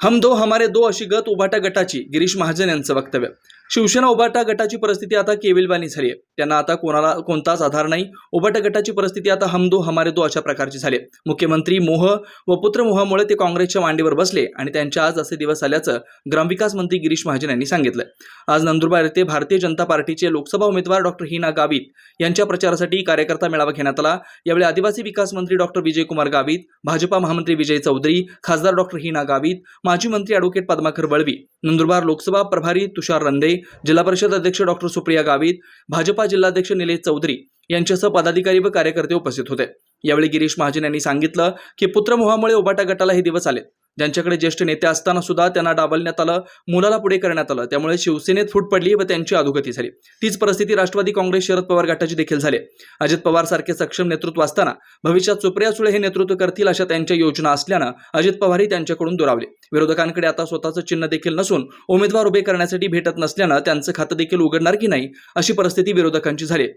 हम दो हमारे दो अशी गत उभाटा गटाची गिरीश महाजन यांचं वक्तव्य. शिवसेना उभाटा गटाची परिस्थिती आता केविलवाणी झाली आहे त्यांना आता कोणाला कोणताच आधार नाही. उभाटा गटाची परिस्थिती आता हम दो हमारे दो अशा प्रकारची झाली आहे. मुख्यमंत्री मोह व पुत्रमोहामुळे ते काँग्रेसच्या मांडीवर बसले आणि त्यांच्या आज असे दिवस आल्याचं ग्रामविकास मंत्री गिरीश महाजन यांनी सांगितलं आज नंदुरबार येथे भारतीय जनता पार्टीचे लोकसभा उमेदवार डॉक्टर हिना गावित यांच्या प्रचारासाठी कार्यकर्ता मेळावा घेण्यात आला. यावेळी आदिवासी विकास मंत्री डॉक्टर विजयकुमार गावित भाजपा महामंत्री विजय चौधरी खासदार डॉक्टर हिना गावित माजी मंत्री अॅडव्होकेट पद्माकर बळवी नंदुरबार लोकसभा प्रभारी तुषार रंदे जिल्हा परिषद अध्यक्ष डॉक्टर सुप्रिया गावित भाजपा जिल्हाध्यक्ष निलेश चौधरी यांच्यासह पदाधिकारी व कार्यकर्ते उपस्थित होते. यावेळी गिरीश महाजन यांनी सांगितलं की पुत्रमोहामुळे उबाटा गटाला हे दिवस आले. ज्यांच्याकडे ज्येष्ठ नेते असताना सुद्धा त्यांना डाबलण्यात आलं मुलाला पुढे करण्यात आलं. त्यामुळे शिवसेनेत फूट पडली व त्यांची अधोगती झाली. तीच परिस्थिती राष्ट्रवादी काँग्रेस शरद पवार गटाची देखील झाली. अजित पवार सारखे सक्षम नेतृत्व असताना भविष्यात सुप्रिया सुळे हे नेतृत्व करतील अशा त्यांच्या योजना असल्यानं अजित पवारही त्यांच्याकडून दुरावले. विरोधकांकडे आता स्वतःचं चिन्ह देखील नसून उमेदवार उभे करण्यासाठी भेटत नसल्यानं त्यांचं खातं देखील उघडणार की नाही अशी परिस्थिती विरोधकांची झाली.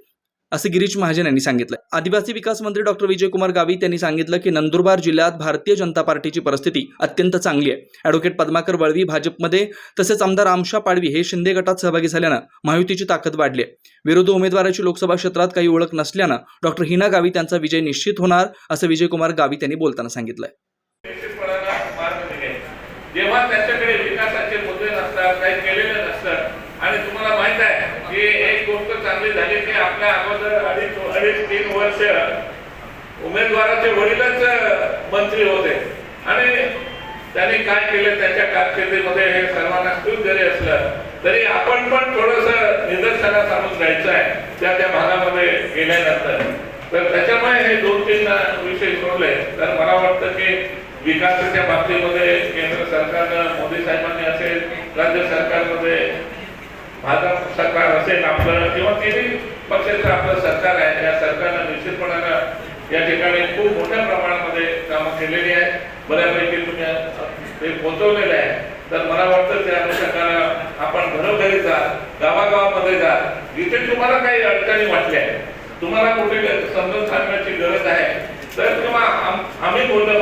असं गिरीश महाजन यांनी सांगितलं. आदिवासी विकास मंत्री डॉक्टर विजयकुमार गावित यांनी सांगितलं की नंदुरबार जिल्ह्यात भारतीय जनता पार्टीची परिस्थिती अत्यंत चांगली आहे. ॲडव्होकेट पद्माकर वळवी भाजपमध्ये तसेच आमदार आमशा पाडवी हे शिंदे गटात सहभागी झाल्यानं महायुतीची ताकद वाढली आहे. विरोधी उमेदवाराची लोकसभा क्षेत्रात काही ओळख नसल्यानं डॉक्टर हिना गावित यांचा विजय निश्चित होणार असं विजयकुमार गावित यांनी बोलताना सांगितलं जेव्हा त्यांच्याकडे विकासाचे मुद्दे नसतात काही केलेले नसतात. आणि तुम्हाला माहीत आहे की एक गोष्ट चांगली झाली की आपल्या अगोदर अडीच अडीच तीन वर्ष उमेदवाराचे वडीलच मंत्री होते. आणि त्यांनी काय केलं त्यांच्या कारकिर्दीमध्ये हे सर्वांना खूप जरी असलं तरी आपण पण थोडस निदर्शनास आणून जायचं आहे त्या त्या भागामध्ये गेल्यानंतर. तर त्याच्यामुळे हे दोन तीन विषय सोडले. तर मला वाटतं की विकासाच्या बाबतीमध्ये केंद्र सरकारनं मोदी साहेबांनी असेल राज्य सरकारमध्ये भाजप सरकार असेल आपलं किंवा तिन्ही पक्षाचं आपलं सरकार आहे या सरकारनं निश्चितपणानं या ठिकाणी खूप मोठ्या प्रमाणामध्ये कामं केलेली आहे. बऱ्यापैकी तुम्ही ते पोहोचवलेलं आहे. तर मला वाटतं त्या अनुषंगानं आपण घरोघरी जा गावागावामध्ये जा. जिथे तुम्हाला काही अडचणी वाटल्या तुम्हाला कुठे समजून सांगण्याची गरज आहे तर किंवा आम्ही बोललं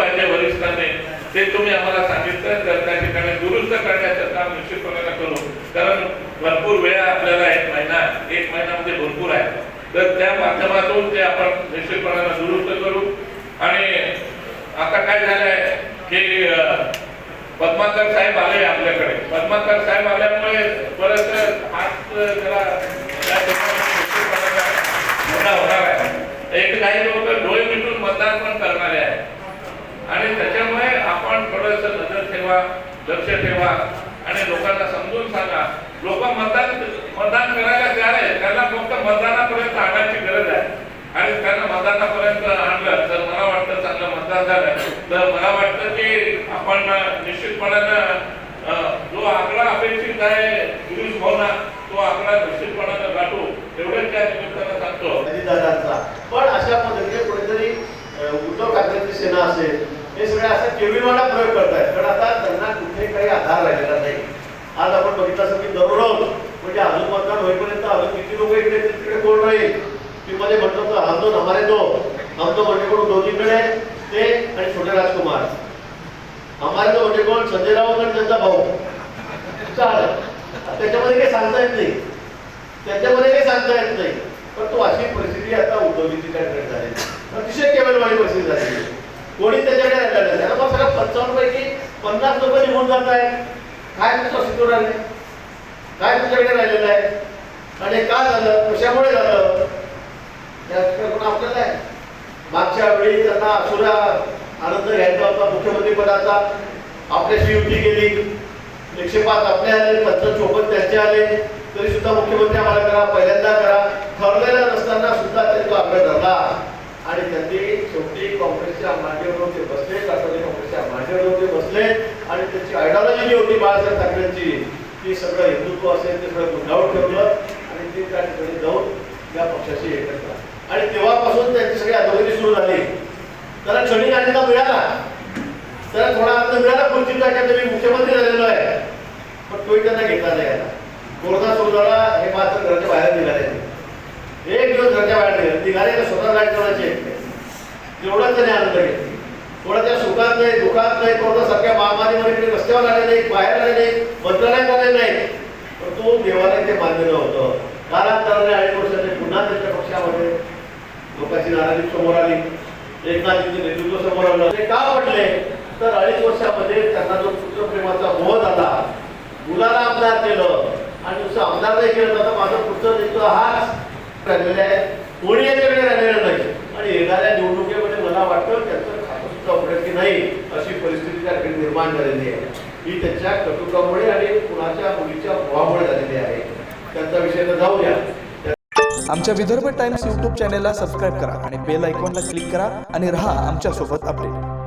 ते तुम्ही आम्हाला सांगितलं तर त्या ठिकाणी दुरुस्त करण्याचं काम निश्चितपणे करू? कारण भरपूर वेळ आपल्याला एक महिना एक महिना म्हणजे भरपूर आहे. तर त्या माध्यमातून ते आपण निश्चितपणाला दुरुस्त करू. आणि आता काय झालंय की पद्माकर साहेब आले आपल्याकडे. पद्माकर साहेब आल्यामुळे परत हात जरा होणार आहे. एक काही लोक डोळे मिटून मतदान पण करणारे आहेत आणि त्याच्यामुळे आपण थोडस नजर ठेवा लक्ष ठेवा आणि लोकांना समजून सांगा. लोक मतदान मतदान करायला तयार आहे त्यांना फक्त मतदानापर्यंत आणायची गरज आहे. आणि त्यांना मतदानापर्यंत आणलं तर मला वाटतं चांगलं मतदान झालं. तर मला वाटतं की आपण निश्चितपणानं जो आकडा अपेक्षित आहे गिरीश भावना तो आकडा निश्चितपणानं गाठू एवढंच त्या निमित्तानं सांगतो अजितदादांचा पण अशा पद्धतीने कुठेतरी अ, उद्धव ठाकरेंची सेना असेल हे सगळे असा केविलवाडा प्रयोग करतायत कारण आता त्यांना कुठे काही आधार राहिलेला नाही आज की दररोज म्हणजे अजून मतदान होईपर्यंत अजून किती लोक इकडे तिकडे कोण राहील? मी मध्ये म्हटलं तर हम दोन हमारे दो हम दो म्हणजे कोण दोन्हीकडे ते आणि छोटे राजकुमार. हमारे दो म्हणजे कोण संजय राऊत आणि त्यांचा भाऊ. चालेल. त्याच्यामध्ये काही सांगता येत नाही. त्याच्यामध्ये काही सांगता येत नाही. पण तो अशी परिस्थिती आता उद्योगीची काय झाली. अतिशय केवलवाणी परिस्थिती झाली. कोणी त्याच्याकडे राहिलं नाही. मग सगळं पंचावन्न पैकी पन्नास लोक निघून जात आहेत काय तुमचं शिकून राहिले काय तुझ्याकडे राहिलेलं आहे? आणि का झालं? कशामुळे झालं? याच्याकडे आपल्याला आहे मागच्या वेळी त्यांना असुरा आनंद घ्यायचा होता मुख्यमंत्री पदाचा आपल्याशी युती गेली. एकशे पाच आपले आले पंचावन्न चोपन्न त्यांचे आले. तरी सुद्धा मुख्यमंत्री आम्हाला करा पहिल्यांदा करा. ठरलेला नसताना सुद्धा त्यांनी तो आग्रह धरला. आणि त्यांनी शेवटी काँग्रेसच्या मांडीवर ते बसले राष्ट्रवादी काँग्रेसच्या मांडीवर ते बसले. आणि त्यांची आयडिओलॉजी जी होती बाळासाहेब ठाकरेंची ती सगळं हिंदुत्व असेल ते सगळं गुंडाळून ठेवलं आणि ते त्या ठिकाणी जाऊन या पक्षाशी हे करतात. आणि तेव्हापासून त्यांची सगळी अधोगती सुरू झाली. त्याला क्षणिक आनंद मिळाला. त्याला थोडा आनंद मिळाला खुर्चीचा का तरी मुख्यमंत्री झालेलो आहे. पण तोही त्यांना घेतला नाही आला. कोरोना सुरू झाला हे मात्र घराच्या बाहेर निघाले एक दिवस घराच्या बाहेर निघाले निघाले तर स्वतः गाडी करायची जेवढा त्याने आनंद थोडं त्या सुखात नाही दुखात नाही कोरोनासारख्या महामारीमध्ये रस्त्यावर आले नाही बाहेर आले नाही मंत्रालयात आले नाही पण तो देवाला ते मान्य नव्हतं कालांतराने अडीच वर्षाने पुन्हा त्यांच्या पक्षामध्ये लोकांची नाराजी समोर आली. एकनाथजींचं नेतृत्व समोर आलं. ते का म्हटले? तर अडीच वर्षामध्ये त्यांना जो पुत्रप्रेमाचा मोह झाला मुलाला आमदार केलं आणि नुसतं आमदार नाही केलं तर माझं पुत्र नेतृत्व हाच राहिलेला आहे. कोणी याच्याकडे राहिलेलं नाही. आणि येणाऱ्या निवडणुकीमध्ये मला वाटतं त्याचं खातं सुद्धा उघडेल की नाही अशी परिस्थिती त्या ठिकाणी निर्माण झालेली आहे. ही त्यांच्या कटुकामुळे आणि कुणाच्या मुलीच्या भावामुळे झालेली आहे. त्यांचा विषय जाऊया. आमच्या विदर्भ टाइम्स यूट्यूब चॅनेलला सबस्क्राईब करा आणि बेल आयकॉनला क्लिक करा आणि राहा आमच्यासोबत अपडेट.